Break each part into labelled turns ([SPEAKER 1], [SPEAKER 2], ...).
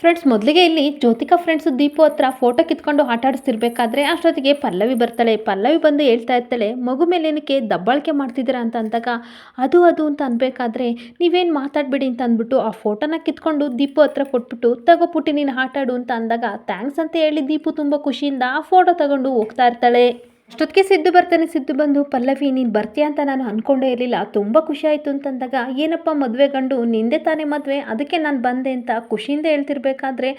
[SPEAKER 1] Friends ಮೊದಲಿಗೆ ಇಲ್ಲಿ Jyothika friends Deepu ಹತ್ರ ಫೋಟೋ ಕಿತ್ಕೊಂಡು ಆಟ ಆಡಿಸ್ತಿರ್ಬೇಕಾದ್ರೆ ಅಷ್ಟೊತ್ತಿಗೆ ಪಲ್ಲವಿ ಬರ್ತಾಳೆ. ಪಲ್ಲವಿ ಬಂದು ಹೇಳ್ತಾ ಇರ್ತಾಳೆ, ಮಗು ಮೇಲೆ ಏನಕ್ಕೆ ದಬ್ಬಾಳಿಕೆ ಮಾಡ್ತಿದ್ದೀರಾ ಅಂತ ಅಂದಾಗ, ಅದು ಅದು ಅಂತ ಅನ್ಬೇಕಾದ್ರೆ ನೀವೇನು ಮಾತಾಡಬೇಡಿ ಅಂತ ಅಂದ್ಬಿಟ್ಟು ಆ ಫೋಟೋನ ಕಿತ್ಕೊಂಡು ದೀಪು ಹತ್ರ ಕೊಟ್ಬಿಟ್ಟು, ತಗೋ ಪುಟ್ಟಿ, ನೀನು ಆಟಾಡು ಅಂತ ಅಂದಾಗ ಥ್ಯಾಂಕ್ಸ್ ಅಂತ ಹೇಳಿ ದೀಪು ತುಂಬ ಖುಷಿಯಿಂದ ಆ ಫೋಟೋ ತಗೊಂಡು ಹೋಗ್ತಾ ಇರ್ತಾಳೆ. ಅಷ್ಟೊತ್ತಿಗೆ ಸಿದ್ದು ಬರ್ತಾನೆ, ಸಿದ್ದು ಬಂದು, ಪಲ್ಲವಿ, ನೀನು ಬರ್ತೀಯ ಅಂತ ನಾನು ಅಂದ್ಕೊಂಡೇ ಇರಲಿಲ್ಲ. ತುಂಬ ಖುಷಿ ಆಯಿತು ಅಂತಂದಾಗ, ಏನಪ್ಪ ಮದುವೆ ಗಂಡು, ನಿಂದೆ ತಾನೇ ಮದುವೆ, ಅದಕ್ಕೆ ನಾನು ಬಂದೆ ಅಂತ ಖುಷಿಯಿಂದ ಹೇಳ್ತಿರ್ಬೇಕಾದ್ರೆ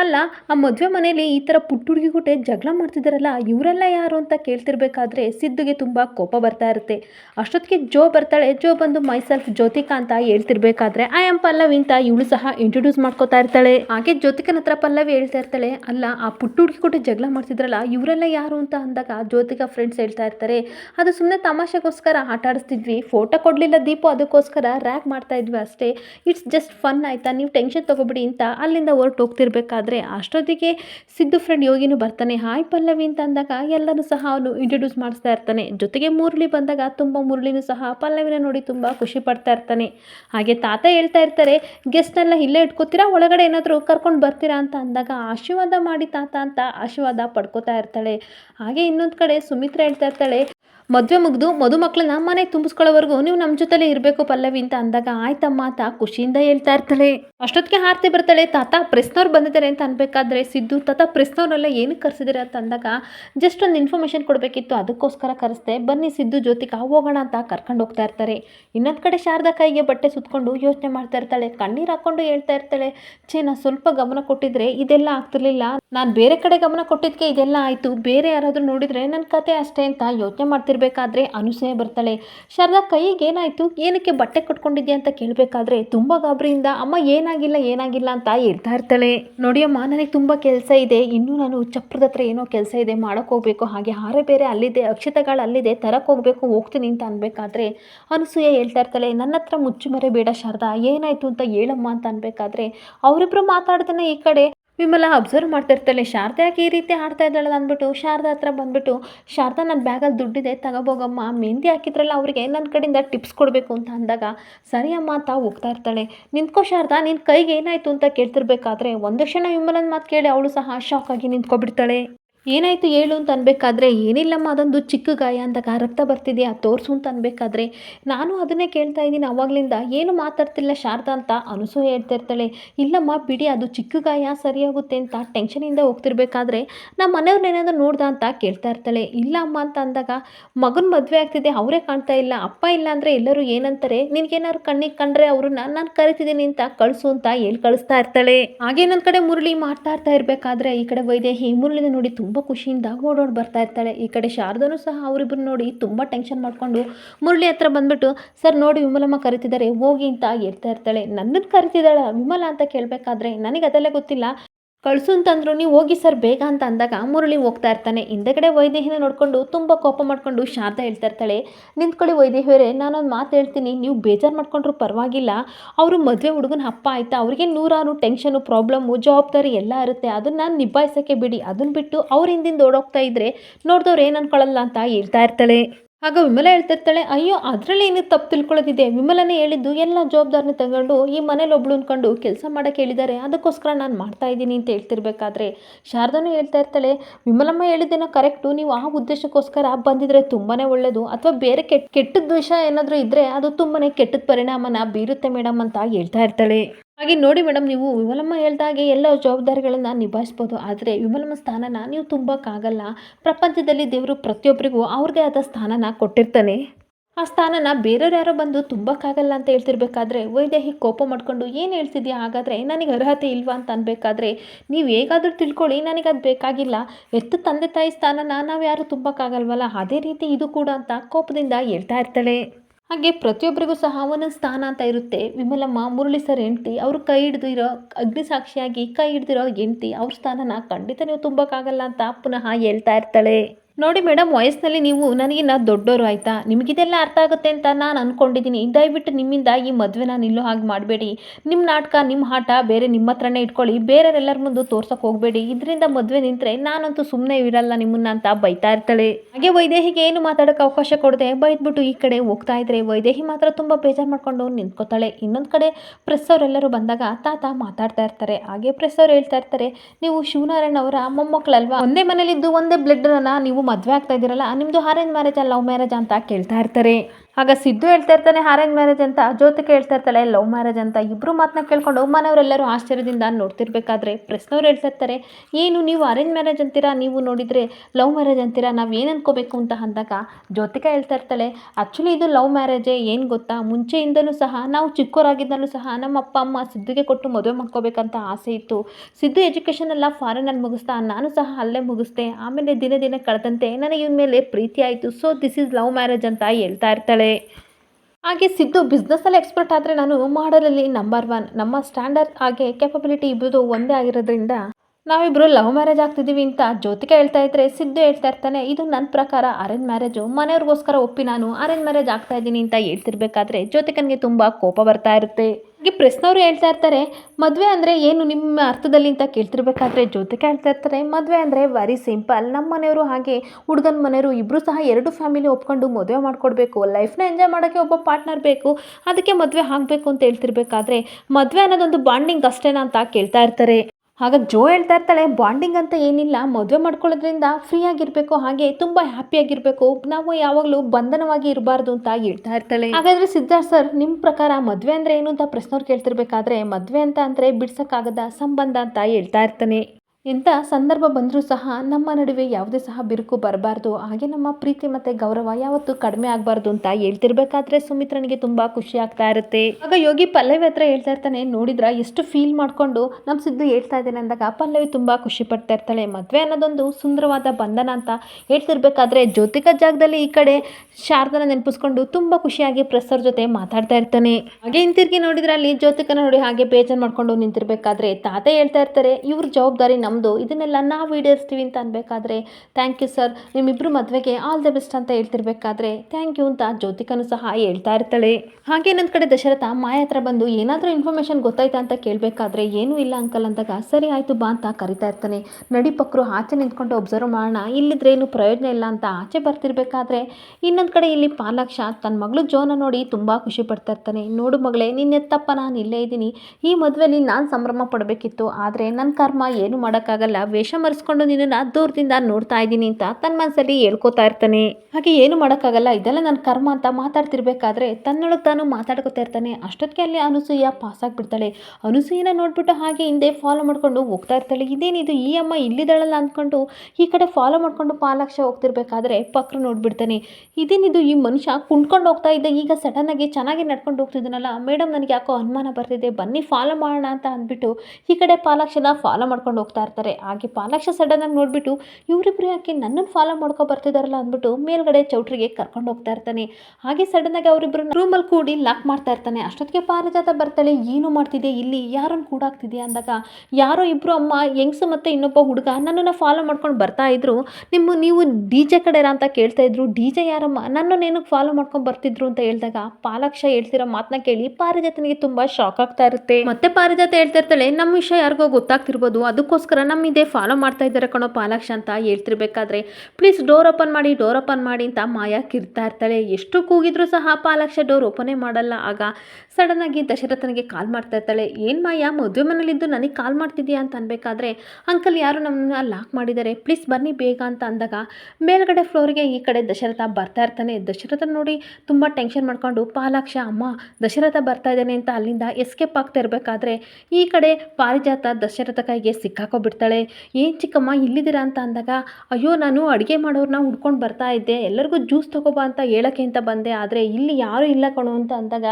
[SPEAKER 1] ಅಲ್ಲ, ಆ ಮದುವೆ ಮನೆಯಲ್ಲಿ ಈ ಥರ ಪುಟ್ಟ ಹುಡುಗಿ ಜಗಳ ಮಾಡ್ತಿದ್ದಾರಲ್ಲ ಇವರೆಲ್ಲ ಯಾರು ಅಂತ ಕೇಳ್ತಿರ್ಬೇಕಾದ್ರೆ ಸಿದ್ದುಗೆ ತುಂಬ ಕೋಪ ಬರ್ತಾ ಇರುತ್ತೆ. ಅಷ್ಟೊತ್ತಿಗೆ ಜೋ ಬರ್ತಾಳೆ, ಜೋ ಬಂದು ಮೈಸೆಲ್ಫ್ ಜ್ಯೋತಿಕಾ ಅಂತ ಹೇಳ್ತಿರ್ಬೇಕಾದ್ರೆ ಐ ಆಮ್ ಪಲ್ಲವಿ ಅಂತ ಇವಳು ಸಹ ಇಂಟ್ರೊಡ್ಯೂಸ್ ಮಾಡ್ಕೋತಾ ಇರ್ತಾಳೆ. ಹಾಗೆ ಜ್ಯೋತಿಕನ ಹತ್ರ ಪಲ್ಲವಿ ಹೇಳ್ತಾ ಇರ್ತಾಳೆ, ಅಲ್ಲ, ಆ ಪುಟ್ಟ ಹುಡುಗಿ ಜಗಳ ಮಾಡ್ತಿದ್ರಲ್ಲ, ಇವರೆಲ್ಲ ಯಾರು ಅಂತ ಅಂದಾಗ ಜ್ಯೋತಿಕಾ ಫ್ರೆಂಡ್ಸ್ ಹೇಳ್ತಾ ಇರ್ತಾರೆ. ಅದು ಸುಮ್ಮನೆ ತಮಾಷೆಗೋಸ್ಕರ ಆಟ ಆಡಿಸ್ತಿದ್ವಿ ಫೋಟೋ ಕೊಡಲಿಲ್ಲ ದೀಪು ಅದಕ್ಕೋಸ್ಕರ ರ್ಯಾಕ್ ಮಾಡ್ತಾ ಇದ್ವಿ ಅಷ್ಟೇ. ಇಟ್ಸ್ ಜಸ್ಟ್ ಫನ್ ಆಯಿತಾ, ನೀವು ಟೆನ್ಷನ್ ತೊಗೊಬಿಡಿ ಅಂತ ಅಲ್ಲಿಂದ ಹೊರಟು ಹೋಗ್ತಿರ್ಬೇಕಾದ್ರೆ ಅಷ್ಟೊತ್ತಿಗೆ ಸಿದ್ದು ಫ್ರೆಂಡ್ ಯೋಗಿನೂ ಬರ್ತಾನೆ, ಹಾಯ್ ಪಲ್ಲವಿ ಅಂತ ಅಂದಾಗ ಎಲ್ಲರೂ ಸಹ ಅವನು ಇಂಟ್ರೊಡ್ಯೂಸ್ ಮಾಡಿಸ್ತಾ ಇರ್ತಾನೆ. ಜೊತೆಗೆ ಮುರಳಿ ಬಂದಾಗ ತುಂಬ ಮುರಳಿನೂ ಸಹ ಪಲ್ಲವಿನ ನೋಡಿ ತುಂಬ ಖುಷಿ ಪಡ್ತಾ ಇರ್ತಾನೆ. ಹಾಗೆ ತಾತ ಹೇಳ್ತಾ ಇರ್ತಾರೆ ಗೆಸ್ಟ್ನೆಲ್ಲ ಇಲ್ಲೇ ಇಟ್ಕೋತೀರಾ, ಒಳಗಡೆ ಏನಾದರೂ ಕರ್ಕೊಂಡು ಬರ್ತೀರಾ ಅಂತ ಅಂದಾಗ ಆಶೀರ್ವಾದ ಮಾಡಿ ತಾತ ಅಂತ ಆಶೀರ್ವಾದ ಪಡ್ಕೋತಾ ಇರ್ತಾಳೆ. ಹಾಗೆ ಇನ್ನೊಂದು ಕಡೆ ಸುಮಿತ್ರ ಹೇಳ್ತಾ ಇರ್ತಾಳೆ ಮದುವೆ ಮುಗಿದು ಮದುಮಕ್ಕಳನ್ನ ಮನೆಗೆ ತುಂಬಿಸ್ಕೊಳ್ಳೋವರೆಗೂ ನೀವು ನಮ್ಮ ಜೊತೆಲೇ ಇರಬೇಕು ಪಲ್ಲವಿ ಅಂತ ಅಂದಾಗ ಆಯ್ತಮ್ಮ, ಅಂತ ಖುಷಿಯಿಂದ ಹೇಳ್ತಾ ಇರ್ತಾಳೆ. ಅಷ್ಟೊತ್ತಿಗೆ ಹಾರತಿ ಬರ್ತಾಳೆ, ತಾತ ಪ್ರೆಸ್ನವ್ರು ಬಂದಿದ್ದಾರೆ ಅಂತ ಅನ್ಬೇಕಾದ್ರೆ ಸಿದ್ದು, ತಾತ ಪ್ರೆಸ್ನವ್ರನ್ನೆಲ್ಲ ಏನಕ್ಕೆ ಕರೆಸಿದಿರ ಅಂತ ಅಂದಾಗ ಜಸ್ಟ್ ಒಂದು ಇನ್ಫಾರ್ಮೇಷನ್ ಕೊಡಬೇಕಿತ್ತು, ಅದಕ್ಕೋಸ್ಕರ ಕರೆಸ್ದೆ, ಬನ್ನಿ ಸಿದ್ದು ಜ್ಯೋತಿಕಾ ಹೋಗೋಣ ಅಂತ ಕರ್ಕೊಂಡು ಹೋಗ್ತಾ ಇರ್ತಾರೆ. ಇನ್ನೊಂದು ಕಡೆ ಶಾರದಾ ಕೈಗೆ ಬಟ್ಟೆ ಸುತ್ಕೊಂಡು ಯೋಚನೆ ಮಾಡ್ತಾ ಇರ್ತಾಳೆ, ಕಣ್ಣೀರು ಹಾಕೊಂಡು ಹೇಳ್ತಾ ಇರ್ತಾಳೆ, ಛೇ ಸ್ವಲ್ಪ ಗಮನ ಕೊಟ್ಟಿದ್ರೆ ಇದೆಲ್ಲ ಆಗ್ತಿರ್ಲಿಲ್ಲ, ನಾನು ಬೇರೆ ಕಡೆ ಗಮನ ಕೊಟ್ಟಿದ್ದಕ್ಕೆ ಇದೆಲ್ಲ ಆಯಿತು, ಬೇರೆ ಯಾರಾದರೂ ನೋಡಿದರೆ ನನ್ನ ಕತೆ ಅಷ್ಟೇ ಅಂತ ಯೋಚನೆ ಮಾಡ್ತಿರ್ಬೇಕಾದ್ರೆ ಅನುಸೂಯ ಬರ್ತಾಳೆ. ಶಾರದಾ, ಕೈಗೆ ಏನಾಯಿತು? ಏನಕ್ಕೆ ಬಟ್ಟೆ ಕಟ್ಕೊಂಡಿದ್ಯಾ ಅಂತ ಕೇಳಬೇಕಾದ್ರೆ ತುಂಬ ಗಾಬರಿಯಿಂದ, ಅಮ್ಮ, ಏನಾಗಿಲ್ಲ ಏನಾಗಿಲ್ಲ ಅಂತ ಹೇಳ್ತಾ ಇರ್ತಾಳೆ. ನೋಡಿ ಅಮ್ಮ, ನನಗೆ ತುಂಬ ಕೆಲಸ ಇದೆ. ಇನ್ನೂ ನಾನು ಚಪ್ರದ ಹತ್ರ ಏನೋ ಕೆಲಸ ಇದೆ, ಮಾಡೋಕೆ ಹೋಗಬೇಕು. ಹಾಗೆ ಹಾರೆ ಬೇರೆ ಅಲ್ಲಿದೆ, ಅಕ್ಷತೆಗಳು ಅಲ್ಲಿದೆ ತರಕ್ಕೆ ಹೋಗಬೇಕು, ಹೋಗ್ತೀನಿ ಅಂತ ಅನ್ಬೇಕಾದ್ರೆ ಅನಸೂಯ ಹೇಳ್ತಾ ಇರ್ತಾಳೆ. ನನ್ನ ಹತ್ರ ಮುಚ್ಚುಮರೆ ಬೇಡ ಶಾರದಾ. ಏನಾಯಿತು ಅಂತ ಹೇಳಮ್ಮ ಅಂತ ಅನ್ಬೇಕಾದ್ರೆ ಅವರಿಬ್ರು ಮಾತಾಡ್ತಾನೆ ಈ ಕಡೆ. ವಿಮಲ ಅಬ್ಸರ್ವ್ ಮಾಡ್ತಾ ಇರ್ತಾಳೆ. ಶಾರದಾ ಯಾಕೆ ಈ ರೀತಿ ಆಡ್ತಾ ಇದ್ದಾಳೆ ಅಂದ್ಬಿಟ್ಟು, ಶಾರದಾ ಹತ್ರ ಬಂದ್ಬಿಟ್ಟು, ಶಾರದಾ ನನ್ನ ಬ್ಯಾಗಲ್ಲಿ ದುಡ್ಡಿದೆ, ತಗೋಬೋಗಮ್ಮ. ಮೆಹಂದಿ ಹಾಕಿದ್ರಲ್ಲ, ಅವರಿಗೆ ನನ್ನ ಕಡೆಯಿಂದ ಟಿಪ್ಸ್ ಕೊಡಬೇಕು ಅಂತ ಅಂದಾಗ ಸರಿ ಅಮ್ಮ ಅಂತ ಹೋಗ್ತಾ ಇರ್ತಾಳೆ. ನಿಂತ್ಕೋ ಶಾರದಾ ನಿನ್ನ ಕೈಗೆ ಏನಾಯಿತು ಅಂತ ಕೇಳ್ತಿರ್ಬೇಕಾದ್ರೆ, ಒಂದು ಕ್ಷಣ ವಿಮಲನ ಮಾತು ಕೇಳಿ, ಅವಳು ಸಹ ಶಾಕ್ ಆಗಿ ನಿಂತ್ಕೊಬಿಡ್ತಾಳೆ. ಏನಾಯಿತು ಹೇಳು ಅಂತ ಅನ್ಬೇಕಾದ್ರೆ, ಏನಿಲ್ಲಮ್ಮ, ಅದೊಂದು ಚಿಕ್ಕ ಗಾಯ ಅಂದಾಗ ರಕ್ತ ಬರ್ತಿದೆಯಾ? ತೋರಿಸು ಅಂತ ಅನ್ಬೇಕಾದ್ರೆ, ನಾನು ಅದನ್ನೇ ಕೇಳ್ತಾ ಇದ್ದೀನಿ ಅವಾಗಲಿಂದ. ಏನು ಮಾತಾಡ್ತಿಲ್ಲ ಶಾರದಾ ಅಂತ? ಅನಸು ಹೇಳ್ತಾ ಇರ್ತಾಳೆ. ಇಲ್ಲಮ್ಮ, ಬಿಡಿ, ಅದು ಚಿಕ್ಕ ಗಾಯ ಸರಿಯಾಗುತ್ತೆ ಅಂತ ಟೆನ್ಷನಿಂದ ಹೋಗ್ತಿರ್ಬೇಕಾದ್ರೆ ನಮ್ಮ ಮನೆಯವ್ರನ್ನ ಏನಾದರೂ ನೋಡ್ದ ಅಂತ ಕೇಳ್ತಾ ಇರ್ತಾಳೆ. ಇಲ್ಲ ಅಮ್ಮ ಅಂತ ಅಂದಾಗ, ಮಗನ ಮದುವೆ ಆಗ್ತಿದೆ, ಅವರೇ ಕಾಣ್ತಾ ಇಲ್ಲ. ಅಪ್ಪ ಇಲ್ಲ ಅಂದರೆ ಎಲ್ಲರೂ ಏನಂತಾರೆ? ನಿನಗೇನಾದ್ರು ಕಣ್ಣಿಗೆ ಕಂಡ್ರೆ ಅವ್ರನ್ನ ನಾನು ಕರಿತಿದ್ದೀನಿ ಅಂತ ಕಳಿಸು ಅಂತ ಹೇಳಿ ಕಳಿಸ್ತಾ ಇರ್ತಾಳೆ. ಹಾಗೆ ಇನ್ನೊಂದು ಕಡೆ ಮುರಳಿ ಮಾಡ್ತಾ ಇರ್ತಾ ಇರಬೇಕಾದ್ರೆ, ಈ ಕಡೆ ವೈದೇಹಿ ಮುರಳಿನ ನೋಡಿ ತುಂಬ ಖುಷಿಯಿಂದ ಓಡೋಡಿ ಬರ್ತಾ ಇರ್ತಾಳೆ. ಈ ಕಡೆ ಶಾರದನು ಸಹ ಅವರಿಬ್ಬರು ನೋಡಿ ತುಂಬ ಟೆನ್ಷನ್ ಮಾಡಿಕೊಂಡು ಮುರಳಿ ಹತ್ರ ಬಂದ್ಬಿಟ್ಟು, ಸರ್ ನೋಡಿ ವಿಮಲಮ್ಮ ಕರಿತಿದ್ದಾರೆ, ಹೋಗಿ ಅಂತ ಹೇಳ್ತಾ ಇರ್ತಾಳೆ. ನನ್ನನ್ನು ಕರಿತಿದ್ದಾಳೆ? ವಿಮಲ ಅಂತ ಕೇಳಬೇಕಾದ್ರೆ ನನಗೆ ಅದೆಲ್ಲ ಗೊತ್ತಿಲ್ಲ. ಕಳಿಸು ಅಂತಂದ್ರು ನೀವು ಹೋಗಿ ಸರ್ ಬೇಗ ಅಂತ ಅಂದಾಗ ಮುರಳಿ ಹೋಗ್ತಾ ಇರ್ತಾನೆ. ಹಿಂದೆಗಡೆ ವೈದೇಹಿನ ನೋಡಿಕೊಂಡು ತುಂಬ ಕೋಪ ಮಾಡಿಕೊಂಡು ಶಾರದಾ ಹೇಳ್ತಾ ಇರ್ತಾಳೆ, ನಿಂತ್ಕೊಳ್ಳಿ ವೈದೇಹಿಯವರೇ ನಾನೊಂದು ಮಾತು ಹೇಳ್ತೀನಿ, ನೀವು ಬೇಜಾರು ಮಾಡ್ಕೊಂಡ್ರು ಪರವಾಗಿಲ್ಲ. ಅವರು ಮದುವೆ ಹುಡುಗನ ಅಪ್ಪ ಆಯ್ತಾ, ಅವ್ರಿಗೆ ನೂರಾರು ಟೆನ್ಷನು ಪ್ರಾಬ್ಲಮ್ಮು ಜವಾಬ್ದಾರಿ ಎಲ್ಲ ಇರುತ್ತೆ. ಅದನ್ನು ನಿಭಾಯಿಸೋಕ್ಕೆ ಬಿಡಿ. ಅದನ್ನು ಬಿಟ್ಟು ಅವ್ರ ಹಿಂದಿಂದ ಓಡೋಗ್ತಾ ಇದ್ದರೆ ನೋಡಿದವ್ರು ಏನು ಅಂದ್ಕೊಳ್ಳಲ್ಲ ಅಂತ ಹೇಳ್ತಾ ಇರ್ತಾಳೆ. ಆಗ ವಿಮಲ ಹೇಳ್ತಿರ್ತಾಳೆ, ಅಯ್ಯೋ, ಅದರಲ್ಲಿ ಏನು ತಪ್ಪು ತಿಳ್ಕೊಳ್ಳೋದಿದೆ. ವಿಮಲನೇ ಹೇಳಿದ್ದು ಎಲ್ಲ ಜವಾಬ್ದಾರಿನ ತಗೊಂಡು ಈ ಮನೇಲಿ ಒಬ್ಳು ಅಂದ್ಕೊಂಡು ಕೆಲಸ ಮಾಡೋಕ್ಕೆ ಹೇಳಿದ್ದಾರೆ. ಅದಕ್ಕೋಸ್ಕರ ನಾನು ಮಾಡ್ತಾ ಇದ್ದೀನಿ ಅಂತ ಹೇಳ್ತಿರ್ಬೇಕಾದ್ರೆ. ಶಾರದನೂ ಹೇಳ್ತಾ ಇರ್ತಾಳೆ, ವಿಮಲಮ್ಮ ಹೇಳಿದ್ದೇನೋ ಕರೆಕ್ಟು. ನೀವು ಆ ಉದ್ದೇಶಕ್ಕೋಸ್ಕರ ಬಂದಿದ್ರೆ ತುಂಬಾ ಒಳ್ಳೆಯದು ಅಥವಾ ಬೇರೆ ಕೆಟ್ಟ ಕೆಟ್ಟದ ವಿಷಯ ಏನಾದರೂ ಇದ್ದರೆ ಅದು ತುಂಬಾ ಕೆಟ್ಟದ ಪರಿಣಾಮನ ಬೀರುತ್ತೆ ಮೇಡಮ್ ಅಂತ ಹೇಳ್ತಾ ಇರ್ತಾಳೆ. ಹಾಗೆ ನೋಡಿ ಮೇಡಮ್, ನೀವು ವಿಮಲಮ್ಮ ಹೇಳ್ದಾಗೆ ಎಲ್ಲ ಜವಾಬ್ದಾರಿಗಳನ್ನು ನಿಭಾಯಿಸ್ಬೋದು. ಆದರೆ ವಿಮಲಮ್ಮ ಸ್ಥಾನನ ನೀವು ತುಂಬಕ್ಕಾಗಲ್ಲ ಪ್ರಪಂಚದಲ್ಲಿ ದೇವರು ಪ್ರತಿಯೊಬ್ಬರಿಗೂ ಅವ್ರದ್ದೇ ಆದ ಸ್ಥಾನನ ಕೊಟ್ಟಿರ್ತಾನೆ. ಆ ಸ್ಥಾನನ ಬೇರೆಯವ್ರು ಯಾರೋ ಬಂದು ತುಂಬಕ್ಕಾಗಲ್ಲ ಅಂತ ಹೇಳ್ತಿರ್ಬೇಕಾದ್ರೆ, ವೈದೇಹಿ ಕೋಪ ಮಾಡಿಕೊಂಡು ಏನು ಹೇಳ್ತಿದ್ಯಾ? ಹಾಗಾದರೆ ನನಗೆ ಅರ್ಹತೆ ಇಲ್ವಾ ಅಂತ ಅನ್ಬೇಕಾದ್ರೆ, ನೀವು ಹೇಗಾದರೂ ತಿಳ್ಕೊಳ್ಳಿ, ನನಗೆ ಅದು ಬೇಕಾಗಿಲ್ಲ. ಎತ್ತು ತಂದೆ ತಾಯಿ ಸ್ಥಾನನ ನಾವು ಯಾರು ತುಂಬಕ್ಕಾಗಲ್ವಲ್ಲ ಅದೇ ರೀತಿ ಇದು ಕೂಡ ಅಂತ ಕೋಪದಿಂದ ಹೇಳ್ತಾ ಇರ್ತಾಳೆ. ಹಾಗೆ ಪ್ರತಿಯೊಬ್ಬರಿಗೂ ಸಹ ಒಂದೊಂದು ಸ್ಥಾನ ಅಂತ ಇರುತ್ತೆ. ವಿಮಲಮ್ಮ, ಮುರಳಿ ಸರ್, ಹೆಂಡ್ತಿ, ಅವರು ಕೈ ಹಿಡ್ದಿರೋ ಅಗ್ನಿಸಾಕ್ಷಿಯಾಗಿ ಕೈ ಹಿಡ್ದಿರೋ ಹೆಂಡ್ತಿ, ಅವ್ರ ಸ್ಥಾನನ ಖಂಡಿತ ನೀವು ತುಂಬಕ್ಕಾಗಲ್ಲ ಅಂತ ಪುನಃ ಹೇಳ್ತಾ ಇರ್ತಾಳೆ. ನೋಡಿ ಮೇಡಮ್, ವಯಸ್ಸಿನಲ್ಲಿ ನೀವು ನನಗಿನ್ನ ದೊಡ್ಡವರು ಆಯಿತಾ? ನಿಮಗಿದೆಲ್ಲ ಅರ್ಥ ಆಗುತ್ತೆ ಅಂತ ನಾನು ಅಂದ್ಕೊಂಡಿದ್ದೀನಿ ದಯವಿಟ್ಟು ನಿಮ್ಮಿಂದ ಈ ಮದುವೆನ ನಿಲ್ಲೋ ಹಾಗೆ ಮಾಡಬೇಡಿ. ನಿಮ್ಮ ನಾಟಕ ನಿಮ್ಮ ಆಟ ಬೇರೆ ನಿಮ್ಮ ಹತ್ರನೇ ಇಟ್ಕೊಳ್ಳಿ. ಬೇರೆಯವರೆಲ್ಲರ ಮುಂದೆ ತೋರ್ಸೋಕೆ ಹೋಗಬೇಡಿ. ಇದರಿಂದ ಮದುವೆ ನಿಂತರೆ ನಾನಂತೂ ಸುಮ್ಮನೆ ಇರಲ್ಲ ನಿಮ್ಮನ್ನ ಅಂತ ಬೈತಾ ಇರ್ತಾಳೆ. ಹಾಗೆ ವೈದೇಹಿಗೆ ಏನು ಮಾತಾಡೋಕೆ ಅವಕಾಶ ಕೊಡದೆ ಬೈದ್ಬಿಟ್ಟು ಈ ಕಡೆ ಹೋಗ್ತಾ ಇದ್ರೆ ವೈದೇಹಿ ಮಾತ್ರ ತುಂಬ ಬೇಜಾರು ಮಾಡ್ಕೊಂಡು ನಿಂತ್ಕೋತಾಳೆ. ಇನ್ನೊಂದು ಕಡೆ ಪ್ರೆಸ್ ಅವರೆಲ್ಲರೂ ಬಂದಾಗ ತಾತ ಮಾತಾಡ್ತಾ ಇರ್ತಾರೆ. ಹಾಗೆ ಪ್ರೆಸ್ ಅವ್ರು ಹೇಳ್ತಾ ಇರ್ತಾರೆ, ನೀವು ಶಿವನಾರಾಯಣ ಅವರ ಮೊಮ್ಮಕ್ಕಳಲ್ವಾ? ಒಂದೇ ಮನೇಲಿದ್ದು ಒಂದೇ ಬ್ಲಡ್ನ ನೀವು ಮದುವೆ ಆಗ್ತಾ ಇದ್ದೀರಲ್ಲ ನಿಮ್ಮದು ಅರೇಂಜ್ ಮ್ಯಾರೇಜ್ ಲವ್ ಮ್ಯಾರೇಜ್ ಅಂತ ಕೇಳ್ತಾ ಇರ್ತಾರೆ. ಆಗ ಸಿದ್ದು ಹೇಳ್ತಾ ಇರ್ತಾನೆ ಅರೇಂಜ್ ಮ್ಯಾರೇಜ್ ಅಂತ, ಜ್ಯೋತಿಕ ಹೇಳ್ತಾ ಇರ್ತಾಳೆ, ಲವ್ ಮ್ಯಾರೇಜ್ ಅಂತ ಇಬ್ಬರು ಮಾತನ್ನ ಕೇಳ್ಕೊಂಡು ಮನೆಯವರೆಲ್ಲರೂ ಆಶ್ಚರ್ಯದಿಂದ ನೋಡ್ತಿರ್ಬೇಕಾದ್ರೆ ಪ್ರೆಸ್ನವ್ರು ಹೇಳ್ತಾ ಇರ್ತಾರೆ, ಏನು ನೀವು ಅರೇಂಜ್ ಮ್ಯಾರೇಜ್ ಅಂತೀರಾ, ನೀವು ನೋಡಿದರೆ ಲವ್ ಮ್ಯಾರೇಜ್ ಅಂತೀರಾ, ನಾವು ಏನು ಅನ್ಕೋಬೇಕು ಅಂತ ಅಂದಾಗ ಜ್ಯೋತಿಕ ಹೇಳ್ತಾ ಇರ್ತಾಳೆ ಆ್ಯಕ್ಚುಲಿ ಇದು ಲವ್ ಮ್ಯಾರೇಜೇ ಏನು ಗೊತ್ತಾ? ಮುಂಚೆಯಿಂದಲೂ ಸಹ, ನಾವು ಚಿಕ್ಕವರಾಗಿದ್ದಲ್ಲೂ ಸಹ, ನಮ್ಮ ಅಪ್ಪ, ಅಮ್ಮ ಸಿದ್ದುಗೆ ಕೊಟ್ಟು ಮದುವೆ ಮಾಡ್ಕೋಬೇಕಂತ ಆಸೆ ಇತ್ತು. ಸಿದ್ದು ಎಜುಕೇಷನ್ ಎಲ್ಲ ಫಾರಿನಲ್ಲಿ ಮುಗಿಸ್ತಾ, ನಾನು ಸಹ ಅಲ್ಲೇ ಮುಗಿಸ್ದೆ, ಆಮೇಲೆ ದಿನ ದಿನ ಕಳೆದಂತೆ, ನನಗೆ ಇವ್ನ ಮೇಲೆ ಪ್ರೀತಿ ಆಯಿತು so this is love marriage ಅಂತ ಹೇಳ್ತಾ ಇರ್ತಾಳೆ. ಹಾಗೆ ಸಿದ್ದು ಬಿಸ್ನೆಸ್ಸಲ್ಲಿ ಎಕ್ಸ್ಪರ್ಟ್ ಆದರೆ ನಾನು ಮಾಡಲಲ್ಲಿ ನಂಬರ್ ಒನ್ ನಮ್ಮ ಸ್ಟ್ಯಾಂಡರ್ಡ್ ಹಾಗೆ ಕೆಪಬಿಲಿಟಿ ಇಬ್ಬರದು ಒಂದೇ ಆಗಿರೋದ್ರಿಂದ ನಾವಿಬ್ಬರು ಲವ್ ಮ್ಯಾರೇಜ್ ಆಗ್ತಿದ್ದೀವಿ ಅಂತ ಜ್ಯೋತಿಕ ಹೇಳ್ತಾ ಇದ್ರೆ ಸಿದ್ದು ಹೇಳ್ತಾ ಇರ್ತಾನೆ, ಇದು ನನ್ನ ಪ್ರಕಾರ ಅರೇಂಜ್ ಮ್ಯಾರೇಜು ಮನೆಯವ್ರಿಗೋಸ್ಕರ ಒಪ್ಪಿ ನಾನು ಅರೇಂಜ್ ಮ್ಯಾರೇಜ್ ಆಗ್ತಾ ಇದ್ದೀನಿ ಅಂತ ಹೇಳ್ತಿರ್ಬೇಕಾದ್ರೆ ಜ್ಯೋತಿಕನಿಗೆ ತುಂಬ ಕೋಪ ಬರ್ತಾ ಇರುತ್ತೆ. ಈ ಪ್ರೆಸ್ನವರು ಹೇಳ್ತಾ ಇರ್ತಾರೆ, ಮದುವೆ ಅಂದರೆ ಏನು ನಿಮ್ಮ ಅರ್ಥದಲ್ಲಿ ಅಂತ ಕೇಳ್ತಿರ್ಬೇಕಾದ್ರೆ ಜ್ಯೋತಿಕ ಹೇಳ್ತಾ ಇರ್ತಾರೆ, ಮದುವೆ ಅಂದರೆ ವೆರಿ ಸಿಂಪಲ್ ನಮ್ಮ ಮನೆಯವರು ಹಾಗೆ ಹುಡುಗನ ಮನೆಯವರು ಇಬ್ಬರು ಸಹ ಎರಡು ಫ್ಯಾಮಿಲಿ ಒಪ್ಕೊಂಡು ಮದುವೆ ಮಾಡಿಕೊಡ್ಬೇಕು. ಲೈಫ್ನ ಎಂಜಾಯ್ ಮಾಡೋಕ್ಕೆ ಒಬ್ಬ ಪಾರ್ಟ್ನರ್ ಬೇಕು. ಅದಕ್ಕೆ ಮದುವೆ ಆಗಬೇಕು ಅಂತ ಹೇಳ್ತಿರ್ಬೇಕಾದ್ರೆ ಮದುವೆ ಅನ್ನೋದೊಂದು ಬಾಂಡಿಂಗ್ ಅಷ್ಟೇನಾ ಅಂತ ಕೇಳ್ತಾ ಇರ್ತಾರೆ. ಆಗ ಜೋ ಹೇಳ್ತಾ ಇರ್ತಾಳೆ ಬಾಂಡಿಂಗ್ ಅಂತ ಏನಿಲ್ಲ, ಮದುವೆ ಮಾಡ್ಕೊಳ್ಳೋದ್ರಿಂದ ಫ್ರೀ ಆಗಿರಬೇಕು, ಹಾಗೆ ತುಂಬ ಹ್ಯಾಪಿಯಾಗಿರಬೇಕು ನಾವು ಯಾವಾಗಲೂ ಬಂಧನವಾಗಿ ಇರಬಾರ್ದು ಅಂತ ಹೇಳ್ತಾ ಇರ್ತಾಳೆ. ಹಾಗಾದ್ರೆ ಸಿದ್ಧಾರ್ಥ ಸರ್ ನಿಮ್ಮ ಪ್ರಕಾರ ಮದುವೆ ಅಂದರೆ ಏನು ಅಂತ ಪ್ರಶ್ನವ್ರು ಕೇಳ್ತಿರ್ಬೇಕಾದ್ರೆ ಮದುವೆ ಅಂತ ಅಂದರೆ ಬಿಡ್ಸೋಕ್ಕಾಗದ ಸಂಬಂಧ ಅಂತ ಹೇಳ್ತಾ ಇರ್ತಾನೆ. ಎಂಥ ಸಂದರ್ಭ ಬಂದರೂ ಸಹ ನಮ್ಮ ನಡುವೆ ಯಾವುದೇ ಸಹ ಬಿರುಕು ಬರಬಾರ್ದು. ಹಾಗೆ ನಮ್ಮ ಪ್ರೀತಿ ಮತ್ತು ಗೌರವ ಯಾವತ್ತೂ ಕಡಿಮೆ ಆಗಬಾರ್ದು ಅಂತ ಹೇಳ್ತಿರ್ಬೇಕಾದ್ರೆ ಸುಮಿತ್ರನಿಗೆ ತುಂಬ ಖುಷಿ ಆಗ್ತಾ ಇರುತ್ತೆ. ಆಗ ಯೋಗಿ ಪಲ್ಲವಿ ಹತ್ರ ಹೇಳ್ತಾ ಇರ್ತಾನೆ, ನೋಡಿದ್ರ ಎಷ್ಟು ಫೀಲ್ ಮಾಡಿಕೊಂಡು ನಮ್ಮ ಸಿದ್ದು ಹೇಳ್ತಾ ಇದ್ದೇನೆ ಅಂದಾಗ ಪಲ್ಲವಿ ತುಂಬ ಖುಷಿ ಪಡ್ತಾ ಇರ್ತಾಳೆ. ಮದುವೆ ಅನ್ನೋದೊಂದು ಸುಂದರವಾದ ಬಂಧನ ಅಂತ ಹೇಳ್ತಿರ್ಬೇಕಾದ್ರೆ ಜ್ಯೋತಿಕ ಜಾಗದಲ್ಲಿ ಈ ಕಡೆ ಶಾರದನ ನೆನಪಿಸ್ಕೊಂಡು ತುಂಬ ಖುಷಿಯಾಗಿ ಪ್ರೆಸರ್ ಜೊತೆ ಮಾತಾಡ್ತಾ ಇರ್ತಾನೆ. ಹಾಗೆ ಹಿಂತಿರುಗಿ ನೋಡಿದ್ರೆ ಅಲ್ಲಿ ಜ್ಯೋತಿಕನ ನೋಡಿ ಹಾಗೆ ಬೇಜಾರು ಮಾಡ್ಕೊಂಡು ನಿಂತಿರ್ಬೇಕಾದ್ರೆ ತಾತ ಹೇಳ್ತಾ ಇರ್ತಾರೆ, ಇವ್ರ ಜವಾಬ್ದಾರಿ ನಮ್ಮದು ಇದನ್ನೆಲ್ಲ ನಾವು ಈಡೇರಿಸ್ತೀವಿ ಅಂತ ಅನ್ಬೇಕಾದ್ರೆ ಥ್ಯಾಂಕ್ ಯು ಸರ್ ನಿಮ್ಮಿಬ್ಬರು ಮದುವೆಗೆ ಆಲ್ ದ ಬೆಸ್ಟ್ ಅಂತ ಹೇಳ್ತಿರ್ಬೇಕಾದ್ರೆ ಥ್ಯಾಂಕ್ ಯು ಅಂತ ಜ್ಯೋತಿಕನು ಸಹ ಹೇಳ್ತಾ ಇರ್ತಾಳೆ. ಹಾಗೆ ಇನ್ನೊಂದು ಕಡೆ ದಶರಥ ಮಾಯ ಹತ್ರ ಬಂದು ಏನಾದರೂ ಇನ್ಫಾರ್ಮೇಷನ್ ಗೊತ್ತಾಯ್ತಾ ಅಂತ ಕೇಳಬೇಕಾದ್ರೆ, ಏನೂ ಇಲ್ಲ ಅಂಕಲ್ ಅಂದಾಗ, ಸರಿ ಆಯಿತು ಬಾ ಅಂತ ಕರಿತಾ ಇರ್ತಾನೆ. ನಡಿಪಕ್ಕರು ಆಚೆ ನಿಂತ್ಕೊಂಡು ಒಬ್ಸರ್ವ್ ಮಾಡೋಣ, ಇಲ್ಲಿದ್ರೆ ಏನು ಪ್ರಯೋಜನ ಇಲ್ಲ ಅಂತ ಆಚೆ ಬರ್ತಿರ್ಬೇಕಾದ್ರೆ, ಇನ್ನೊಂದು ಕಡೆ ಇಲ್ಲಿ ಪಾಲಾಕ್ಷ ತನ್ನ ಮಗಳು ಜೋನ ನೋಡಿ ತುಂಬ ಖುಷಿ ಪಡ್ತಾ ಇರ್ತಾನೆ. ನೋಡು ಮಗಳೇ ನಿನ್ನೆತ್ತಪ್ಪ ನಾನು ಇಲ್ಲೇ ಇದ್ದೀನಿ. ಈ ಮದುವೆಯಲ್ಲಿ ನಾನು ಸಂಭ್ರಮ ಪಡಬೇಕಿತ್ತು, ಆದರೆ ನನ್ನ ಕರ್ಮ ಏನು ಮಾಡೋಕ್ಕಾಗಲ್ಲ ವೇಷ ಮರೆಸ್ಕೊಂಡು ನಿನ್ನನ್ನು ದೂರದಿಂದ ನೋಡ್ತಾ ಇದ್ದೀನಿ ಅಂತ ತನ್ನ ಮನಸ್ಸಲ್ಲಿ ಹೇಳ್ಕೊತಾ ಇರ್ತಾನೆ. ಹಾಗೆ ಏನು ಮಾಡೋಕ್ಕಾಗಲ್ಲ, ಇದೆಲ್ಲ ನನ್ನ ಕರ್ಮ ಅಂತ ಮಾತಾಡ್ತಿರ್ಬೇಕಾದ್ರೆ ತನ್ನೊಳಗೆ ತಾನು ಮಾತಾಡ್ಕೊತಾ ಇರ್ತಾನೆ. ಅಷ್ಟೊತ್ತಿಗೆ ಅಲ್ಲಿ ಅನುಸೂಯ ಪಾಸ್ ಆಗಿಬಿಡ್ತಾಳೆ. ಅನುಸೂಯನ ನೋಡ್ಬಿಟ್ಟು ಹಾಗೆ ಹಿಂದೆ ಫಾಲೋ ಮಾಡ್ಕೊಂಡು ಹೋಗ್ತಾ ಇರ್ತಾಳೆ. ಇದೇನಿದು ಈ ಅಮ್ಮ ಇಲ್ಲಿದ್ದಾಳಲ್ಲ ಅಂದ್ಕೊಂಡು ಈ ಕಡೆ ಫಾಲೋ ಮಾಡ್ಕೊಂಡು ಪಾಲಾಕ್ಷ ಹೋಗ್ತಿರ್ಬೇಕಾದ್ರೆ ಪಕ್ರು ನೋಡ್ಬಿಡ್ತಾನೆ. ಇದೇನಿದು ಈ ಮನುಷ್ಯ ಕುಂಡ್ಕೊಂಡು ಹೋಗ್ತಾ ಇದ್ದ, ಈಗ ಸಡನ್ ಆಗಿ ಚೆನ್ನಾಗಿ ನಡ್ಕೊಂಡು ಹೋಗ್ತಿದ್ದಾನಲ್ಲ. ಮೇಡಮ್, ನನಗೆ ಯಾಕೋ ಅನುಮಾನ ಬರ್ತಿದೆ. ಬನ್ನಿ ಫಾಲೋ ಮಾಡೋಣ ಅಂತ ಅಂದ್ಬಿಟ್ಟು ಈ ಕಡೆ ಪಾಲಾಕ್ಷನ ಫಾಲೋ ಮಾಡ್ಕೊಂಡು ಹೋಗ್ತಾ ಇರ್ತಾರೆ ಹಾಗೆ ಪಾಲಾಕ್ಷ ಸಡನ್ನಾಗಿ ನೋಡಿಬಿಟ್ಟು ಇವರಿಬ್ಬರು ಯಾಕೆ ನನ್ನನ್ನು ಫಾಲೋ ಮಾಡ್ಕೊ ಬರ್ತಿದಾರಲ್ಲ? ಅಂದ್ಬಿಟ್ಟು ಮೇಲ್ಗಡೆ ಚೌಟ್ರಿಗೆ ಕರ್ಕೊಂಡು ಹೋಗ್ತಾ ಇರ್ತಾನೆ. ಹಾಗೆ ಸಡನ್ನಾಗಿ ಅವರಿಬ್ಬರು ರೂಮಲ್ಲಿ ಕೂಡಿ ಲಾಕ್ ಮಾಡ್ತಾ ಇರ್ತಾನೆ. ಅಷ್ಟೊತ್ತಿಗೆ ಪಾರಿಜಾತ ಬರ್ತಾಳೆ, ಏನು ಮಾಡ್ತಿದೆ ಇಲ್ಲಿ? ಯಾರನ್ನು ಕೂಡಾಗ್ತಿದ್ಯಾ ಅಂದಾಗ, ಯಾರೋ ಇಬ್ಬರು ಅಮ್ಮ, ಹೆಂಗ್ಸು ಮತ್ತು ಇನ್ನೊಬ್ಬ ಹುಡುಗ ನನ್ನನ್ನು ಫಾಲೋ ಮಾಡ್ಕೊಂಡು ಬರ್ತಾ ಇದ್ರು. ನಿಮ್ಮ, ನೀವು ಡಿ ಜೆ ಕಡೆರ ಅಂತ ಕೇಳ್ತಾ ಇದ್ರು. ಡಿ ಜೆ ಯಾರಮ್ಮ? ನನ್ನನ್ನು ಏನಕ್ಕೆ ಫಾಲೋ ಮಾಡ್ಕೊಂಡು ಬರ್ತಿದ್ರು? ಅಂತ ಹೇಳಿದಾಗ, ಪಾಲಾಕ್ಷ ಹೇಳ್ತಿರೋ ಮಾತನ್ನ ಕೇಳಿ ಪಾರಿಜಾತನಿಗೆ ತುಂಬ ಶಾಕ್ ಆಗ್ತಾ ಇರುತ್ತೆ. ಮತ್ತೆ ಪಾರಿಜಾತ ಹೇಳ್ತಾ ಇರ್ತಾಳೆ, ನಮ್ಮ ವಿಷಯ ಯಾರಿಗೋ ಗೊತ್ತಾಗ್ತಿರ್ಬೋದು. ಅದಕ್ಕೋಸ್ಕರ ನಮ್ಮ ಇದೆ ಫಾಲೋ ಮಾಡ್ತಾ ಇದ್ದಾರೆ ಕಣೋ ಪಾಲಾಕ್ಷ ಅಂತ ಹೇಳ್ತಿರ್ಬೇಕಾದ್ರೆ. ಪ್ಲೀಸ್ ಡೋರ್ ಓಪನ್ ಮಾಡಿ ಡೋರ್ ಓಪನ್ ಮಾಡಿ ಅಂತ ಮಾಯಾ ಕಿರ್ತಾ ಇರ್ತಾಳೆ. ಎಷ್ಟು ಕೂಗಿದ್ರು ಸಹ ಪಾಲಾಕ್ಷ ಡೋರ್ ಓಪನೇ ಮಾಡಲ್ಲ. ಆಗ ಸಡನ್ನಾಗಿ ದಶರಥನಿಗೆ ಕಾಲ್ ಮಾಡ್ತಾ ಇರ್ತಾಳೆ. ಏನು ಮಾಯಾ? ಮದುವೆ ಮನೇಲಿದ್ದು ನನಗೆ ಕಾಲ್ ಮಾಡ್ತಿದ್ಯಾ? ಅಂತ ಅನ್ಬೇಕಾದ್ರೆ, ಅಂಕಲ್ ಯಾರು ನಮ್ಮನ್ನ ಲಾಕ್ ಮಾಡಿದ್ದಾರೆ? ಪ್ಲೀಸ್ ಬನ್ನಿ ಬೇಗ ಅಂತ ಅಂದಾಗ, ಮೇಲ್ಗಡೆ ಫ್ಲೋರ್ಗೆ ಈ ಕಡೆ ದಶರಥ ಬರ್ತಾ ಇರ್ತಾನೆ. ದಶರಥ ನೋಡಿ ತುಂಬ ಟೆನ್ಷನ್ ಮಾಡ್ಕೊಂಡು, ಪಾಲಾಕ್ಷ, ಅಮ್ಮ, ದಶರಥ ಬರ್ತಾ ಇದ್ದಾನೆ ಅಂತ ಅಲ್ಲಿಂದ ಎಸ್ಕೇಪ್ ಆಗ್ತಾ ಇರಬೇಕಾದ್ರೆ, ಈ ಕಡೆ ಪಾರಿಜಾತ ದಶರಥ ಕೈಗೆ ಸಿಕ್ಕಾಕೊಬಿಡ್ತಾಳೆ. ಏನು ಚಿಕ್ಕಮ್ಮ, ಇಲ್ಲಿದ್ದೀರಾ ಅಂತ ಅಂದಾಗ, ಅಯ್ಯೋ, ನಾನು ಅಡುಗೆ ಮಾಡೋರನ್ನ ಹುಡ್ಕೊಂಡು ಬರ್ತಾ ಇದ್ದೆ. ಎಲ್ಲರಿಗೂ ಜ್ಯೂಸ್ ತಗೋಬಾ ಅಂತ ಹೇಳೋಕ್ಕೆ ಅಂತ ಬಂದೆ. ಆದರೆ ಇಲ್ಲಿ ಯಾರೂ ಇಲ್ಲ ಕಣೋ ಅಂತ ಅಂದಾಗ,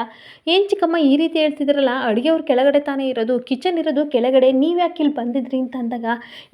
[SPEAKER 1] ಏನು ಚಿಕ್ಕಮ್ಮ ಈ ರೀತಿ ಹೇಳ್ತಿದ್ರಲ್ಲ, ಅಡುಗೆಯವ್ರ ಕೆಳಗಡೆ ತಾನೇ ಇರೋದು ಕಿಚನ್ ಇರೋದು ಕೆಳಗಡೆ, ನೀವು ಯಾಕೆ ಇಲ್ಲಿ ಬಂದಿದ್ರಿ ಅಂತ ಅಂದಾಗ,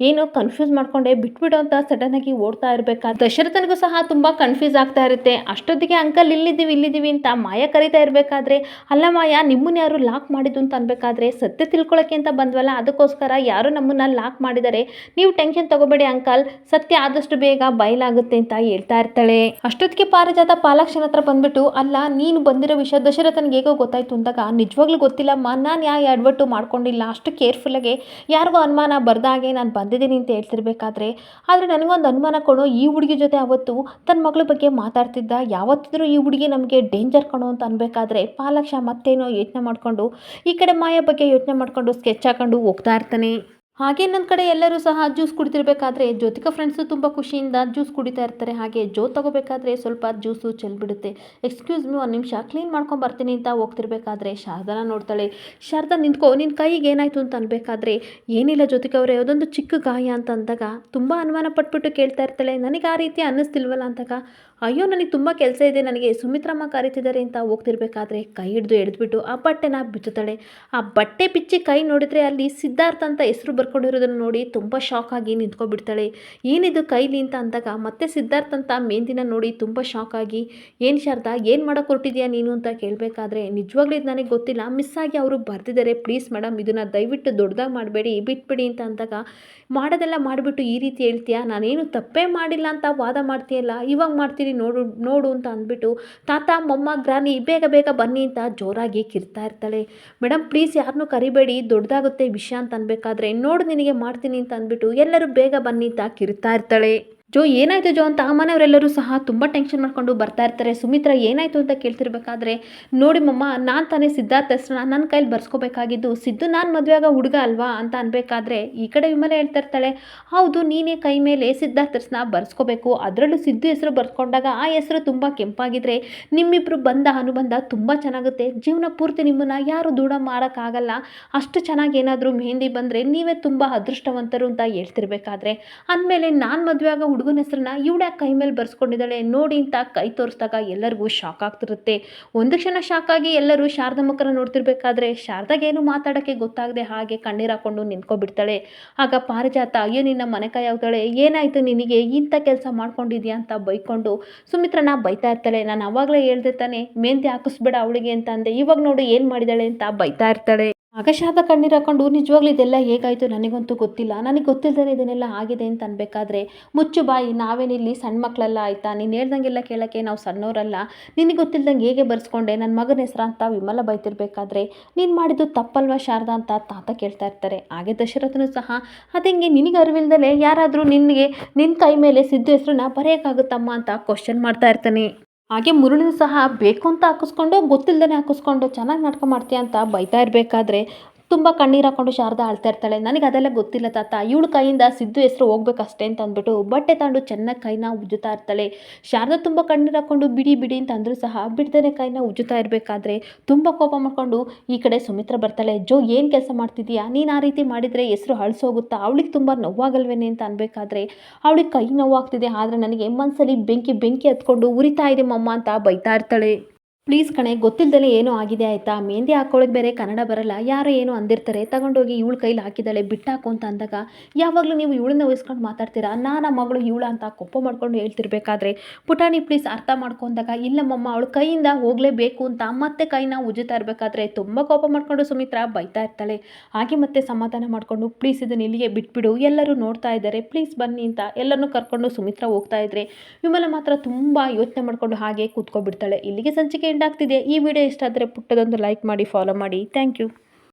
[SPEAKER 1] ಏನೋ ಕನ್ಫ್ಯೂಸ್ ಮಾಡ್ಕೊಂಡೆ, ಬಿಟ್ಬಿಡು ಅಂತ ಆಗಿ ಓಡ್ತಾ ಇರಬೇಕಾ? ದಶರಥನಿಗೂ ಸಹ ತುಂಬ ಕನ್ಫ್ಯೂಸ್ ಆಗ್ತಾ ಇರುತ್ತೆ. ಅಷ್ಟೊತ್ತಿಗೆ ಅಂಕಲ್ ಇಲ್ಲಿದ್ದೀವಿ ಇಲ್ಲಿದ್ದೀವಿ ಅಂತ ಮಾಯ ಕರಿತಾ ಇರಬೇಕಾದ್ರೆ, ಅಲ್ಲ ಮಾಯ, ನಿಮ್ಮನ್ನ ಯಾರು ಲಾಕ್ ಮಾಡಿದ್ದು ಅಂತ ಅನ್ಬೇಕಾದ್ರೆ, ಸತ್ಯ ತಿಳ್ಕೊಳಕ್ಕೆ ಅಂತ ಬಂದ್ವಲ್ಲ, ಅದಕ್ಕೋಸ್ಕರ ಯಾರು ನಮ್ಮನ್ನ ಲಾಕ್ ಮಾಡಿದರೆ, ನೀವು ಟೆನ್ಷನ್ ತಗೋಬೇಡಿ ಅಂಕಲ್ ಸತ್ಯ ಆದಷ್ಟು ಬೇಗ ಬಯಲಾಗುತ್ತೆ ಅಂತ ಹೇಳ್ತಾ ಇರ್ತಾಳೆ. ಅಷ್ಟೊತ್ತಿಗೆ ಪಾರಜಾತ ಪಾಲಾಕ್ಷನ ಹತ್ರ ಬಂದ್ಬಿಟ್ಟು, ಅಲ್ಲ, ನೀನು ಬಂದಿರೋ ವಿಷಯ ದಶರಥನ್ಗೆ ಹೇಗೋ ಗೊತ್ತಾಯ್ತು. ಅಂದಾಗ ನಿಜವಾಗ್ಲೂ ಗೊತ್ತಿಲ್ಲಮ್ಮ, ನಾನು ಯಾವ ಎಡ್ವಟ್ಟು ಮಾಡ್ಕೊಂಡಿಲ್ಲ, ಅಷ್ಟು ಕೇರ್ಫುಲ್ಲಾಗಿ ಯಾರಿಗೂ ಅನುಮಾನ ಬರ್ದಾಗೆ ನಾನು ಬಂದಿದ್ದೀನಿ ಅಂತ ಹೇಳ್ತಿರ್ಬೇಕಾದ್ರೆ, ಆದರೆ ನನಗೊಂದು ಅನುಮಾನ ಕೊಡೋ ಈ ಹುಡುಗಿ ಜೊತೆ ಅವತ್ತು ತನ್ನ ಮಗಳ ಬಗ್ಗೆ ಮಾತಾಡ್ತಿದ್ದ, ಯಾವತ್ತಿದ್ರೂ ಈ ಹುಡುಗಿ ನಮಗೆ ಡೇಂಜರ್ ಕಣೋ ಅಂತ ಅನ್ಬೇಕಾದ್ರೆ ಪಾಲಕ್ಷ ಮತ್ತೇನೋ ಯೋಚನೆ ಮಾಡಿಕೊಂಡು, ಈ ಕಡೆ ಮಾಯ ಬಗ್ಗೆ ಯೋಚನೆ ಮಾಡಿಕೊಂಡು ಸ್ಕೆಚ್ ಹಾಕೊಂಡು ಹೋಗ್ತಾ ಇರ್ತಾನೆ. ಹಾಗೆ ನನ್ನ ಕಡೆ ಎಲ್ಲರೂ ಸಹ ಜ್ಯೂಸ್ ಕುಡಿತಿರ್ಬೇಕಾದ್ರೆ ಜ್ಯೋತಿಕಾ ಫ್ರೆಂಡ್ಸು ತುಂಬ ಖುಷಿಯಿಂದ ಜ್ಯೂಸ್ ಕುಡಿತಾ ಇರ್ತಾರೆ. ಹಾಗೆ ಜೋ ತಗೋಬೇಕಾದ್ರೆ ಸ್ವಲ್ಪ ಜ್ಯೂಸು ಚೆಲ್ಬಿಡುತ್ತೆ. ಎಕ್ಸ್ಕ್ಯೂಸ್ ಮಿ ಒಂದು ನಿಮಿಷ ಕ್ಲೀನ್ ಮಾಡ್ಕೊಂಡು ಬರ್ತೀನಿ ಅಂತ ಹೋಗ್ತಿರ್ಬೇಕಾದ್ರೆ ಶಾರದಾನ ನೋಡ್ತಾಳೆ. ಶಾರದಾ, ನಿಂತ್ಕೋ ನಿನ್ನ ಕೈಗೆ ಏನಾಯಿತು ಅಂತ ಅನ್ಬೇಕಾದ್ರೆ, ಏನಿಲ್ಲ ಜ್ಯೋತಿಕ ಅವರೇ, ಅದೊಂದು ಚಿಕ್ಕ ಗಾಯ ಅಂತ ಅಂದಾಗ ತುಂಬ ಅನುಮಾನ ಪಟ್ಬಿಟ್ಟು ಕೇಳ್ತಾ ಇರ್ತಾಳೆ. ನನಗೆ ಆ ರೀತಿ ಅನ್ನಿಸ್ತಿಲ್ವಲ್ಲ ಅಂದಾಗ ಅಯ್ಯೋ, ನನಗೆ ತುಂಬ ಕೆಲಸ ಇದೆ, ನನಗೆ ಸುಮಿತ್ರಮ್ಮ ಕರೀತಿದ್ದಾರೆ ಅಂತ ಹೋಗ್ತಿರ್ಬೇಕಾದ್ರೆ ಕೈ ಹಿಡಿದು ಎಳೆದ್ಬಿಟ್ಟು ಆ ಬಟ್ಟೆನ ಬಿಚ್ಚುತ್ತಾಳೆ. ಆ ಬಟ್ಟೆ ಬಿಚ್ಚಿ ಕೈ ನೋಡಿದರೆ ಅಲ್ಲಿ ಸಿದ್ಧಾರ್ಥ ಅಂತ ಹೆಸರು ಬರ್ಕೊಂಡಿರೋದನ್ನು ನೋಡಿ ತುಂಬ ಶಾಕ್ ಆಗಿ ನಿಂತ್ಕೊಬಿಡ್ತಾಳೆ ಏನಿದು ಕೈಲಿ ಅಂತ ಅಂದಾಗ ಮತ್ತೆ ಸಿದ್ಧಾರ್ಥ ಅಂತ ಮೆಹಂದಿನ ನೋಡಿ ತುಂಬ ಶಾಕ್ ಆಗಿ, ಏನು ಶಾರದಾ, ಏನು ಮಾಡೋಕೆ ಹೊರಟಿದ್ಯಾ ನೀನು? ಅಂತ ಕೇಳಬೇಕಾದ್ರೆ, ನಿಜವಾಗ್ಲೂ ಇದು ನನಗೆ ಗೊತ್ತಿಲ್ಲ. ಮಿಸ್ ಆಗಿ ಅವರು ಬರ್ತಿದ್ದಾರೆ ಪ್ಲೀಸ್ ಮೇಡಮ್ ಇದನ್ನು ದಯವಿಟ್ಟು ದೊಡ್ಡದಾಗಿ ಮಾಡಬೇಡಿ, ಬಿಟ್ಬಿಡಿ ಅಂತ ಅಂದಾಗ, ಮಾಡೋದೆಲ್ಲ ಮಾಡಿಬಿಟ್ಟು ಈ ರೀತಿ ಹೇಳ್ತೀಯಾ? ನಾನೇನು ತಪ್ಪೇ ಮಾಡಿಲ್ಲ ಅಂತ ವಾದ ಮಾಡ್ತೀಯಲ್ಲ? ಇವಾಗ ಮಾಡ್ತೀನಿ ನೋಡು ನೋಡು ಅಂತ ಅಂದ್ಬಿಟ್ಟು ತಾತ, ಮೊಮ್ಮ, ಗ್ರಾನಿ ಬೇಗ ಬೇಗ ಬನ್ನಿ ಅಂತ ಜೋರಾಗಿ ಕಿರ್ತಾ ಇರ್ತಾಳೆ. ಮೇಡಮ್ ಪ್ಲೀಸ್ ಯಾರನ್ನೂ ಕರಿಬೇಡಿ, ದೊಡ್ಡದಾಗುತ್ತೆ ವಿಷಯ ಅಂತ ಅನ್ಬೇಕಾದ್ರೆ ನೋಡು ನಿನಗೆ ಮಾಡ್ತೀನಿ ಅಂತ ಅಂದ್ಬಿಟ್ಟು ಎಲ್ಲರೂ ಬೇಗ ಬನ್ನಿ ಅಂತ ಕಿರ್ತಾ ಇರ್ತಾಳೆ. ಜೋ, ಏನಾಯಿತು ಜೋ ಅಂತ ಆ ಮನೆಯವರೆಲ್ಲರೂ ಸಹ ತುಂಬ ಟೆನ್ಷನ್ ಮಾಡ್ಕೊಂಡು ಬರ್ತಾ ಇರ್ತಾರೆ. ಸುಮಿತ್ರಾ, ಏನಾಯಿತು ಅಂತ ಕೇಳ್ತಿರ್ಬೇಕಾದ್ರೆ, ನೋಡಿ ಮಮ್ಮ, ನಾನು ತಾನೇ ಸಿದ್ಧಾರ್ಥ ಹೆಸರನ್ನ ನನ್ನ ಕೈಲಿ ಬರ್ಸ್ಕೋಬೇಕಾಗಿದ್ದು, ಸಿದ್ದು ನಾನು ಮದುವೆ ಹುಡುಗ ಅಲ್ವಾ? ಅಂತ ಅನ್ಬೇಕಾದ್ರೆ, ಈ ಕಡೆ ವಿಮಲೆ ಹೇಳ್ತಾ ಇರ್ತಾಳೆ, ಹೌದು, ನೀನೇ ಕೈ ಮೇಲೆ ಸಿದ್ಧಾರ್ಥ ಹೆಸರನ್ನ ಬರ್ಸ್ಕೋಬೇಕು. ಅದರಲ್ಲೂ ಸಿದ್ದು ಹೆಸರು ಬರ್ಸ್ಕೊಂಡಾಗ ಆ ಹೆಸರು ತುಂಬ ಕೆಂಪಾಗಿದ್ರೆ ನಿಮ್ಮಿಬ್ಬರು ಬಂದ ಅನುಬಂಧ ತುಂಬ ಚೆನ್ನಾಗುತ್ತೆ. ಜೀವನ ಪೂರ್ತಿ ನಿಮ್ಮನ್ನು ಯಾರು ದೂಡ ಮಾಡೋಕ್ಕಾಗಲ್ಲ. ಅಷ್ಟು ಚೆನ್ನಾಗಿ ಏನಾದರೂ ಮೆಹಂದಿ ಬಂದರೆ ನೀವೇ ತುಂಬ ಅದೃಷ್ಟವಂತರು ಅಂತ ಹೇಳ್ತಿರ್ಬೇಕಾದ್ರೆ, ಅಂದಮೇಲೆ ನಾನು ಮದುವೆ ಹುಡುಗನ ಹೆಸರನ್ನ ಇವಳ ಕೈ ಮೇಲೆ ಬರ್ಸ್ಕೊಂಡಿದ್ದಾಳೆ ನೋಡಿ ಅಂತ ಕೈ ತೋರಿಸಿದಾಗ ಎಲ್ಲರಿಗೂ ಶಾಕ್ ಆಗ್ತಿರುತ್ತೆ. ಒಂದು ಕ್ಷಣ ಶಾಕ್ ಆಗಿ ಎಲ್ಲರೂ ಶಾರದಾ ಮಕ್ಕರ ನೋಡ್ತಿರ್ಬೇಕಾದ್ರೆ ಶಾರದಾಗೇನು ಮಾತಾಡೋಕ್ಕೆ ಗೊತ್ತಾಗದೆ ಹಾಗೆ ಕಣ್ಣೀರು ಹಾಕೊಂಡು ನಿಂತ್ಕೊಬಿಡ್ತಾಳೆ. ಆಗ ಪಾರಿಜಾತ, ಅಯ್ಯೋ, ನಿನ್ನ ಮನೆ ಕೈ ಆಗ್ತಾಳೆ ಏನಾಯಿತು ನಿನಗೆ? ಇಂಥ ಕೆಲಸ ಮಾಡ್ಕೊಂಡಿದ್ಯಾ? ಅಂತ ಬೈಕೊಂಡು ಸುಮಿತ್ರನ ಬೈತಾ ಇರ್ತಾಳೆ. ನಾನು ಅವಾಗಲೇ ಹೇಳ್ದೆ ತಾನೆ ಮೆಹಂದಿ ಹಾಕಿಸ್ಬೇಡ ಅವಳಿಗೆ ಅಂತ ಅಂದೆ. ಇವಾಗ ನೋಡು ಏನು ಮಾಡಿದಾಳೆ ಅಂತ ಬೈತಾ ಇರ್ತಾಳೆ. ಅಗಶಾದ ಕಣ್ಣೀರು ಹಾಕೊಂಡು, ನಿಜವಾಗ್ಲೂ ಇದೆಲ್ಲ ಹೇಗಾಯಿತು ನನಗಂತೂ ಗೊತ್ತಿಲ್ಲ. ನನಗೆ ಗೊತ್ತಿಲ್ಲದೇ ಇದನ್ನೆಲ್ಲ ಆಗಿದೆ ಅಂತ ಅನ್ಬೇಕಾದ್ರೆ, ಮುಚ್ಚು ಬಾಯಿ ನಾವೇನಿಲ್ಲಿ ಸಣ್ಣ ಮಕ್ಕಳೆಲ್ಲ ಆಯಿತಾ? ನೀನು ಹೇಳ್ದಂಗೆಲ್ಲ ಕೇಳೋಕ್ಕೆ ನಾವು ಸಣ್ಣವರಲ್ಲ ನಿನಗೆ ಗೊತ್ತಿಲ್ದಂಗೆ ಹೇಗೆ ಬರ್ಸ್ಕೊಂಡೆ? ನನ್ನ ಮಗನ ಹೆಸರು ಅಂತ ವಿಮಲ ಬೈತಿರ್ಬೇಕಾದ್ರೆ, ನೀನು ಮಾಡಿದ್ದು ತಪ್ಪಲ್ವಾ ಶಾರದಾ ಅಂತ ತಾತ ಕೇಳ್ತಾ ಇರ್ತಾರೆ. ಹಾಗೆ ದಶರಥನು ಸಹ, ಅದಂಗೆ ನಿನಗೆ ಅರಿವಿಲ್ದಲೇ ಯಾರಾದರೂ ನಿನಗೆ ನಿನ್ನ ಕೈ ಮೇಲೆ ಸಿದ್ದು ಹೆಸ್ರನ್ನ ಬರೆಯೋಕ್ಕಾಗುತ್ತಮ್ಮ ಅಂತ ಕ್ವಶನ್ ಮಾಡ್ತಾ ಇರ್ತಾನೆ. ಹಾಗೆ ಮುರುಳಿನ ಸಹ ಬೇಕು ಅಂತ ಹಾಕಿಸ್ಕೊಂಡು ಗೊತ್ತಿಲ್ಲದೇ ಹಾಕಿಸ್ಕೊಂಡು ಚೆನ್ನಾಗಿ ನಾಟಕ ಮಾಡ್ತೀಯ ಅಂತ ಬೈತಾ ಇರಬೇಕಾದ್ರೆ ತುಂಬ ಕಣ್ಣೀರು ಹಾಕೊಂಡು ಶಾರದಾ ಅಳ್ತಾ ಇರ್ತಾಳೆ. ನನಗೆ ಅದೆಲ್ಲ ಗೊತ್ತಿಲ್ಲ ತಾತ. ಇವಳು ಕೈಯಿಂದ ಸಿದ್ದು ಹೆಸರು ಹೋಗ್ಬೇಕಷ್ಟೇ ಅಂತ ಅಂದ್ಬಿಟ್ಟು ಬಟ್ಟೆ ತಾಂಡು ಚೆನ್ನಾಗಿ ಕೈನ ಉಜ್ಜುತ್ತಾ ಇರ್ತಾಳೆ. ಶಾರದಾ ತುಂಬ ಕಣ್ಣೀರು ಹಾಕೊಂಡು ಬಿಡಿ ಬಿಡಿ ಅಂತ ಅಂದರೂ ಸಹ ಬಿಡ್ದೇ ಕೈನ ಉಜ್ಜುತ್ತಾ ಇರಬೇಕಾದ್ರೆ ತುಂಬ ಕೋಪ ಮಾಡ್ಕೊಂಡು ಈ ಕಡೆ ಸುಮಿತ್ರ ಬರ್ತಾಳೆ. ಜೋ, ಏನು ಕೆಲಸ ಮಾಡ್ತಿದ್ಯಾ? ನೀನು ಆ ರೀತಿ ಮಾಡಿದರೆ ಹೆಸರು ಅಳಿಸೋಗುತ್ತಾ? ಅವಳಿಗೆ ತುಂಬ ನೋವಾಗಲ್ವೇನೆ ಅಂತ ಅನ್ಬೇಕಾದ್ರೆ ಅವಳಿಗೆ ಕೈ ನೋವಾಗ್ತಿದೆ. ಆದರೆ ನನಗೆ ಮನಸ್ಸಲ್ಲಿ ಬೆಂಕಿ ಬೆಂಕಿ ಹತ್ಕೊಂಡು ಉರಿತಾ ಇದೆ ಮಮ್ಮ ಅಂತ ಬೈತಾ ಇರ್ತಾಳೆ. ಪ್ಲೀಸ್ ಕಣೆ ಗೊತ್ತಿಲ್ಲದಲೇ ಏನೋ ಆಗಿದೆ ಆಯಿತಾ? ಮೆಹಂದಿ ಹಾಕೊಳ್ಳೋಕೆ ಬೇರೆ ಕನ್ನಡ ಬರಲ್ಲ. ಯಾರೋ ಏನೋ ಅಂದಿರ್ತಾರೆ. ತಗೊಂಡೋಗಿ ಇವಳ ಕೈಲಿ ಹಾಕಿದ್ದಾಳೆ. ಬಿಟ್ಟಾಕು ಅಂತ ಅಂದಾಗ, ಯಾವಾಗಲೂ ನೀವು ಇವಳನ್ನ ವಹಿಸ್ಕೊಂಡು ಮಾತಾಡ್ತೀರಾ? ನಾನು ಮಗಳು ಇವಳ ಅಂತ ಕೊಪ್ಪ ಮಾಡ್ಕೊಂಡು ಹೇಳ್ತಿರ್ಬೇಕಾದ್ರೆ, ಪುಟಾಣಿ ಪ್ಲೀಸ್ ಅರ್ಥ ಮಾಡ್ಕೊಂಡಾಗ ಇಲ್ಲಮ್ಮಮ್ಮ ಅವಳು ಕೈಯಿಂದ ಹೋಗಲೇಬೇಕು ಅಂತ ಮತ್ತೆ ಕೈನ ಉಜ್ಜುತ್ತಾ ಇರಬೇಕಾದ್ರೆ ತುಂಬ ಕೋಪ ಮಾಡಿಕೊಂಡು ಸುಮಿತ್ರ ಬೈತಾ ಇರ್ತಾಳೆ. ಹಾಗೆ ಮತ್ತೆ ಸಮಾಧಾನ ಮಾಡಿಕೊಂಡು ಪ್ಲೀಸ್ ಇದನ್ನ ಇಲ್ಲಿಗೆ ಬಿಟ್ಬಿಡು. ಎಲ್ಲರೂ ನೋಡ್ತಾ ಇದ್ದಾರೆ. ಪ್ಲೀಸ್ ಬನ್ನಿ ಅಂತ ಎಲ್ಲರನ್ನೂ ಕರ್ಕೊಂಡು ಸುಮಿತ್ರ ಹೋಗ್ತಾ ಇದ್ರೆ, ವಿಮಲ ಮಾತ್ರ ತುಂಬ ಯೋಚನೆ ಮಾಡಿಕೊಂಡು ಹಾಗೆ ಕೂತ್ಕೊಬಿಡ್ತಾಳೆ. ಇಲ್ಲಿಗೆ ಸಂಚಿಕೆ ಎಂಡ್ ಆಗ್ತಿದೆ. ಈ ವಿಡಿಯೋ ಇಷ್ಟ ಆದರೆ ಪುಟ್ಟದೊಂದು ಲೈಕ್ ಮಾಡಿ ಫಾಲೋ ಮಾಡಿ. Thank you